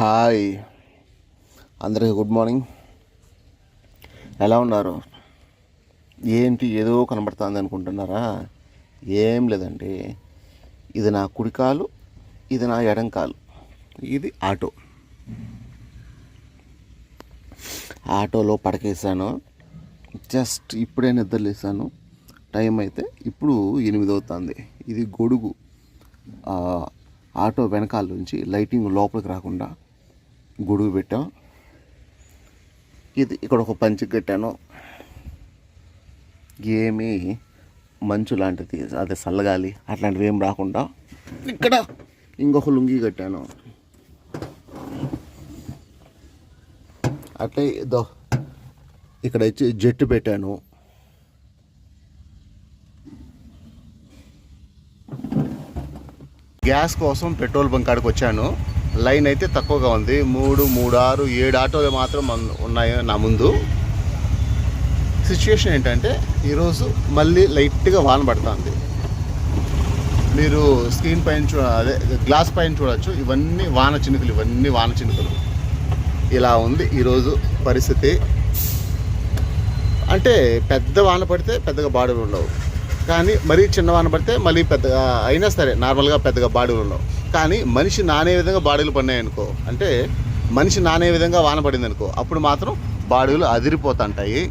Hi. అందరికీ good morning. ఎలా ఉన్నారు? ఏంటి ఏదో కనబడుతుంది అనుకుంటున్నారా? ఏం లేదండి. ఇది నా కుడికాలు ఇది నా ఎడంకాలు. ఇది ఆటో. ఆటోలో పడకేసాను జస్ట్ ఇప్పుడే నిద్రలేసాను టైం అయితే ఇప్పుడు ఎనిమిది అవుతుంది. ఇది గొడుగు. ఆటో వెనకాల నుంచి లైటింగ్ లోపలికి రాకుండా గొడుగు పెట్టాం. ఇది ఇక్కడ ఒక పంచి కట్టాను. ఏమీ మంచు లాంటిది అదే చల్లగాలి అట్లాంటివి ఏం రాకుండా ఇక్కడ ఇంకొక లుంగి కట్టాను. అట్లే దో ఇక్కడ వచ్చి జట్టు పెట్టాను. గ్యాస్ కోసం పెట్రోల్ బంక్ కాడికి వచ్చాను. లైన్ అయితే తక్కువగా ఉంది. మూడు మూడు ఆరు ఏడు ఆటోలు మాత్రం ఉన్నాయి నా ముందు. సిచ్యుయేషన్ ఏంటంటే ఈరోజు మళ్ళీ లైట్గా వాన పడుతుంది. మీరు స్క్రీన్ పైన చూ అదే గ్లాస్ పైన చూడొచ్చు. ఇవన్నీ వాన చినుకులు ఇవన్నీ వాన చినుకులు. ఇలా ఉంది ఈరోజు పరిస్థితి. అంటే పెద్ద వాన పడితే పెద్దగా బాడీలు ఉండవు. కానీ మరీ చిన్న వాన పడితే మళ్ళీ పెద్దగా అయినా సరే నార్మల్గా పెద్దగా బాడీలు ఉండవు. కానీ మనిషి నానే విధంగా బాడీలు పడినాయి అనుకో అంటే మనిషి నానే విధంగా వాన పడింది అనుకో అప్పుడు మాత్రం బాడీలు అదిరిపోతుంటాయి.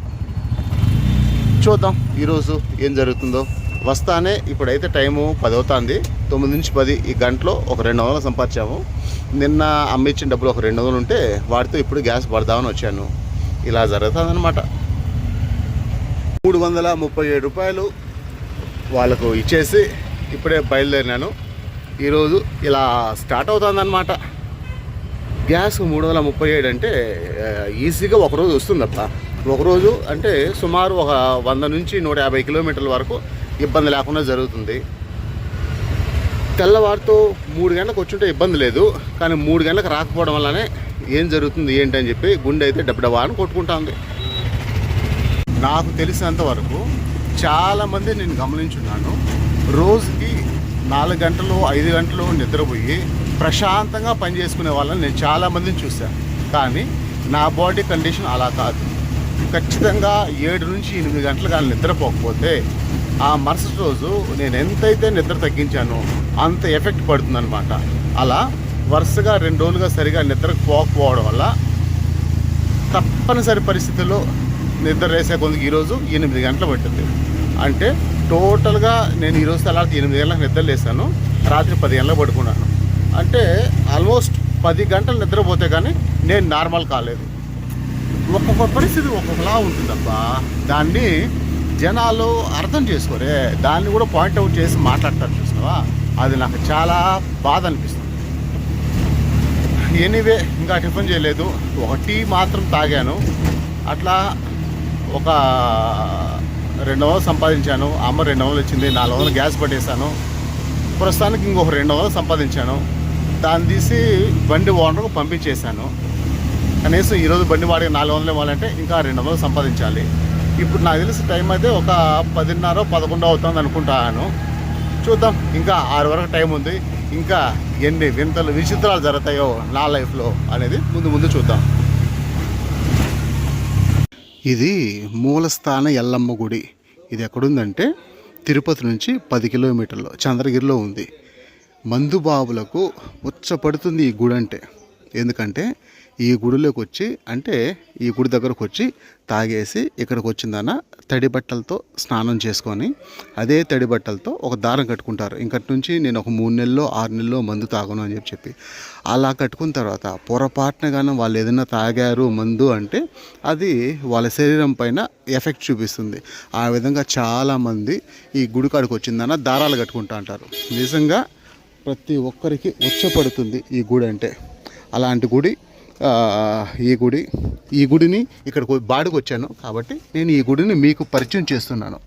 చూద్దాం ఈరోజు ఏం జరుగుతుందో. వస్తానే ఇప్పుడైతే టైము పది అవుతుంది తొమ్మిది నుంచి పది ఈ గంటలో ఒక రెండు వందలు సంపాదించాము. నిన్న అమ్మిచ్చిన డబ్బులు ఒక రెండు వందలు ఉంటే వాటితో ఇప్పుడు గ్యాస్ పడదామని వచ్చాను. ఇలా జరుగుతుందన్నమాట. మూడు వందల ముప్పై ఏడు రూపాయలు వాళ్ళకు ఇచ్చేసి ఇప్పుడే బయలుదేరినాను. ఈరోజు ఇలా స్టార్ట్ అవుతుందన్నమాట. గ్యాస్ మూడు వందల ముప్పై ఏడు అంటే ఈజీగా ఒకరోజు వస్తుందప్ప ఒకరోజు అంటే సుమారు ఒక వంద నుంచి నూట యాభై కిలోమీటర్ల వరకు ఇబ్బంది లేకుండా జరుగుతుంది. తెల్లవారితో మూడు గంటలకు వచ్చుంటే ఇబ్బంది లేదు కానీ మూడు గంటలకు రాకపోవడం వల్లనే ఏం జరుగుతుంది ఏంటని చెప్పి గుండె అయితే డబ్బడబా అని కొట్టుకుంటుంది. నాకు తెలిసినంత వరకు చాలామంది నేను గమనించున్నాను రోజుకి నాలుగు గంటలు ఐదు గంటలు నిద్రపోయి ప్రశాంతంగా పనిచేసుకునే వాళ్ళని నేను చాలామందిని చూశాను. కానీ నా బాడీ కండిషన్ అలా కాదు. ఖచ్చితంగా ఏడు నుంచి ఎనిమిది గంటలు కానీ నిద్రపోకపోతే ఆ మరుసటి రోజు నేను ఎంతైతే నిద్ర తగ్గించానో అంత ఎఫెక్ట్ పడుతుందనమాట అలా వరుసగా రెండు రోజులుగా సరిగా నిద్రకు పోకపోవడం వల్ల తప్పనిసరి పరిస్థితుల్లో నిద్ర వేసే కొందుకు ఈరోజు ఎనిమిది గంటలు పట్టింది. అంటే టోటల్గా నేను ఈరోజు తెల్లారి ఎనిమిది గంటలకు నిద్ర లేసాను. రాత్రి పది గంటలకు పడుకున్నాను. అంటే ఆల్మోస్ట్ పది గంటలు నిద్రపోతే కానీ నేను నార్మల్ కాలేదు. ఒక్కొక్క పరిస్థితి ఒక్కొక్కలా ఉంటుందబ్బా. దాన్ని జనాలు అర్థం చేసుకోరే. దాన్ని కూడా పాయింట్అవుట్ చేసి మాట్లాడతారు చూసినావా? అది నాకు చాలా బాధ అనిపిస్తుంది. ఎనీవే ఇంకా టిఫిన్ చేయలేదు. ఒక టీ మాత్రం తాగాను. అట్లా ఒక రెండు వందలు సంపాదించాను. అమ్మ రెండు వందలు ఇచ్చింది నాలుగు వందలు గ్యాస్ పట్టేశాను. ప్రస్తుతానికి ఇంకొక రెండు వందలు సంపాదించాను. దాన్ని తీసి బండి ఓనర్కు పంపించేశాను. కనీసం ఈరోజు బండి వాడికి నాలుగు వందలు ఇవ్వాలంటే ఇంకా రెండు వందలు సంపాదించాలి. ఇప్పుడు నాకు తెలిసి టైం అయితే ఒక పదిన్నర పదకొండు అవుతుంది అనుకుంటాను. చూద్దాం ఇంకా ఆరు వరకు టైం ఉంది. ఇంకా ఎన్ని వింతలు విచిత్రాలు జరుగుతాయో నా లైఫ్లో అనేది ముందు ముందు చూద్దాం. ఇది మూలస్థాన ఎల్లమ్మ గుడి. ఇది ఎక్కడుందంటే తిరుపతి నుంచి పది కిలోమీటర్లు చంద్రగిరిలో ఉంది. మందుబాబులకు ఉచ్చపడుతుంది ఈ గుడి అంటే ఎందుకంటే ఈ గుడిలోకి వచ్చి అంటే ఈ గుడి దగ్గరకు వచ్చి తాగేసి ఇక్కడికి వచ్చిందన్న తడి బట్టలతో స్నానం చేసుకొని అదే తడి బట్టలతో ఒక దారం కట్టుకుంటారు. ఇంకటి నుంచి నేను ఒక మూడు నెలల్లో ఆరు నెలల్లో మందు తాగను అని చెప్పి చెప్పి. అలా కట్టుకున్న తర్వాత పొరపాటున కానీ వాళ్ళు ఏదైనా తాగారు మందు అంటే అది వాళ్ళ శరీరం పైన ఎఫెక్ట్ చూపిస్తుంది. ఆ విధంగా చాలామంది ఈ గుడి కాడికి వచ్చిందన్న దారాలు కట్టుకుంటా అంటారు. నిజంగా ప్రతి ఒక్కరికి ఉచ్చపడుతుంది ఈ గుడి అంటే. అలాంటి గుడి ఈ గుడి ఈ గుడిని ఇక్కడ బాడికి వచ్చాను కాబట్టి నేను ఈ గుడిని మీకు పరిచయం చేస్తున్నాను.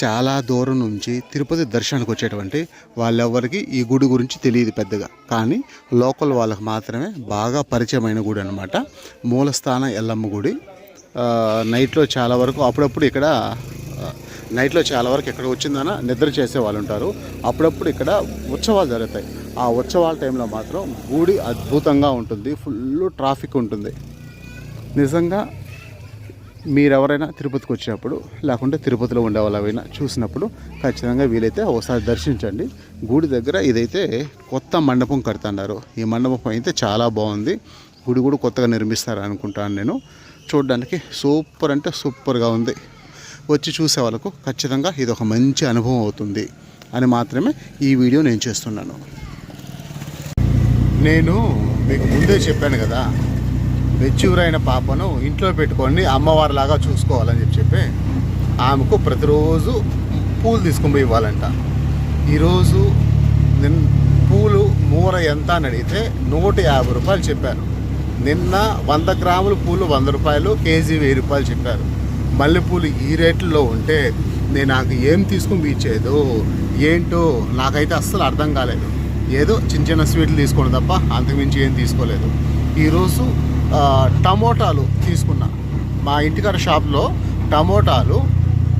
చాలా దూరం నుంచి తిరుపతి దర్శనానికి వచ్చేటువంటి వాళ్ళెవ్వరికి ఈ గుడి గురించి తెలియదు పెద్దగా. కానీ లోకల్ వాళ్ళకి మాత్రమే బాగా పరిచయమైన గుడి అనమాట మూలస్థాన ఎల్లమ్మ గుడి. నైట్లో చాలా వరకు అప్పుడప్పుడు ఇక్కడ నైట్లో చాలా వరకు ఎక్కడ వచ్చిందన నిద్ర చేసే వాళ్ళు ఉంటారు. అప్పుడప్పుడు ఇక్కడ ఉత్సవాలు జరుగుతాయి. ఆ ఉత్సవాల టైంలో మాత్రం గుడి అద్భుతంగా ఉంటుంది. ఫుల్ ట్రాఫిక్ ఉంటుంది. నిజంగా మీరెవరైనా తిరుపతికి వచ్చినప్పుడు లేకుంటే తిరుపతిలో ఉండేవాళ్ళైనా చూసినప్పుడు ఖచ్చితంగా వీలైతే ఒకసారి దర్శించండి. గుడి దగ్గర ఇదైతే కొత్త మండపం కడుతున్నారు. ఈ మండపం అయితే చాలా బాగుంది. గుడి కూడా కొత్తగా నిర్మిస్తారు అనుకుంటాను నేను. చూడడానికి సూపర్ అంటే సూపర్గా ఉంది. వచ్చి చూసే వాళ్ళకు ఖచ్చితంగా ఇది ఒక మంచి అనుభవం అవుతుంది అని మాత్రమే ఈ వీడియో నేను చేస్తున్నాను. నేను మీకు ముందే చెప్పాను కదా మెచ్యూర్ అయిన పాపను ఇంట్లో పెట్టుకొని అమ్మవారిలాగా చూసుకోవాలని చెప్పి చెప్పి ఆమెకు ప్రతిరోజు పూలు తీసుకుని పోయి ఇవ్వాలంట. ఈరోజు నిన్ పూలు మూర ఎంత అని అడిగితే నూట యాభై రూపాయలు చెప్పారు. నిన్న వంద గ్రాములు పూలు వంద రూపాయలు కేజీ వెయ్యి రూపాయలు చెప్పారు. మల్లెపూలు ఈ రేట్లలో ఉంటే నేను నాకు ఏం తీసుకుని ఇచ్చేదో ఏంటో నాకైతే అస్సలు అర్థం కాలేదు. ఏదో చిన్న చిన్న స్వీట్లు తీసుకోండి తప్ప అంతకుమించి ఏం తీసుకోలేదు. ఈరోజు టమోటాలు తీసుకున్నా. మా ఇంటికాడ షాప్లో టమోటాలు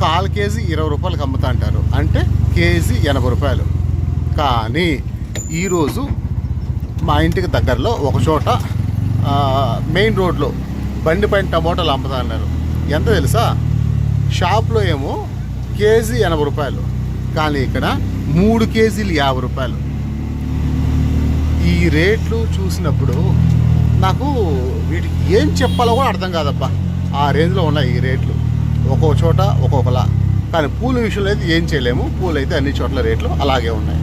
కాల్ కేజీ ఇరవై రూపాయలకి అమ్ముతా అంటారు అంటే కేజీ ఎనభై రూపాయలు. కానీ ఈరోజు మా ఇంటికి దగ్గరలో ఒక చోట మెయిన్ రోడ్లో బండి పైన టమోటాలు అమ్ముతా అన్నారు ఎంత తెలుసా? షాప్లో ఏమో కేజీ ఎనభై రూపాయలు. కానీ ఇక్కడ మూడు కేజీలు యాభై రూపాయలు. ఈ రేట్లు చూసినప్పుడు నాకు వీటికి ఏం చెప్పాలో కూడా అర్థం కాదబ్బా. ఆ రేంజ్లో ఉన్నాయి ఈ రేట్లు. ఒక్కొక్క చోట ఒక్కొక్కలా. కానీ పూల విషయంలో అయితే ఏం చేయలేము. పూలు అయితే అన్ని చోట్ల రేట్లు అలాగే ఉన్నాయి.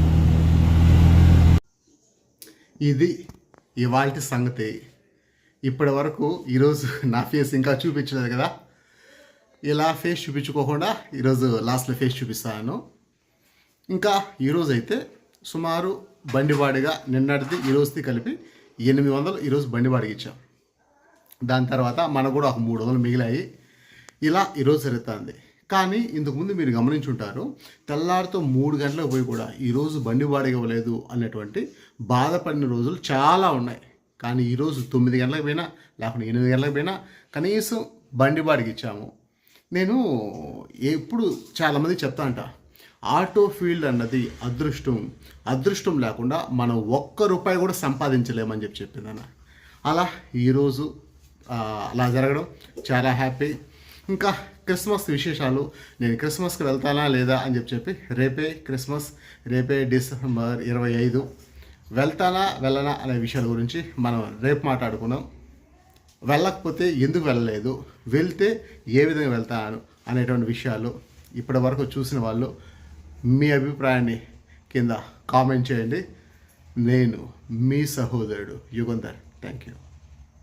ఇది ఇవాళ సంగతి. ఇప్పటి వరకు ఈరోజు నా ఫేస్ ఇంకా చూపించలేదు కదా. ఇలా ఫేస్ చూపించుకోకుండా ఈరోజు లాస్ట్లో ఫేస్ చూపిస్తాను. ఇంకా ఈరోజు అయితే సుమారు బండివాడిగా నిన్నటిది ఈరోజుది కలిపి ఎనిమిది వందలు ఈరోజు బండివాడికి ఇచ్చాం. దాని తర్వాత మనకు కూడా ఒక మూడు వందలు మిగిలాయి. ఇలా ఈరోజు జరుగుతుంది. కానీ ఇంతకుముందు మీరు గమనించుంటారు తెల్లారితో మూడు గంటలకు పోయి కూడా ఈరోజు బండి బాడిగ ఇవ్వలేదు అన్నటువంటి బాధపడిన రోజులు చాలా ఉన్నాయి. కానీ ఈరోజు తొమ్మిది గంటలకు పోయినా లేకపోతే ఎనిమిది గంటలకు పోయినా కనీసం బండి బాడికి ఇచ్చాము. నేను ఎప్పుడు చాలామంది చెప్తా అంట ఆటో ఫీల్డ్ అన్నది అదృష్టం. అదృష్టం లేకుండా మనం ఒక్క రూపాయి కూడా సంపాదించలేమని చెప్పి చెప్పిందన్న. అలా ఈరోజు అలా జరగడం చాలా హ్యాపీ. ఇంకా క్రిస్మస్ విశేషాలు నేను క్రిస్మస్కి వెళ్తానా లేదా అని చెప్పి చెప్పి రేపే క్రిస్మస్ రేపే డిసెంబర్ ఇరవై ఐదు. వెళ్తానా వెళ్ళనా అనే విషయాల గురించి మనం రేపు మాట్లాడుకుందాం. వెళ్ళకపోతే ఎందుకు వెళ్ళలేదు? వెళ్తే ఏ విధంగా వెళ్తాను? అనేటువంటి విషయాలు ఇప్పటి వరకు చూసిన వాళ్ళు మీ అభిప్రాయాన్ని కింద కామెంట్ చేయండి. నేను మీ సహోదరుడు యుగంధర్. Thank you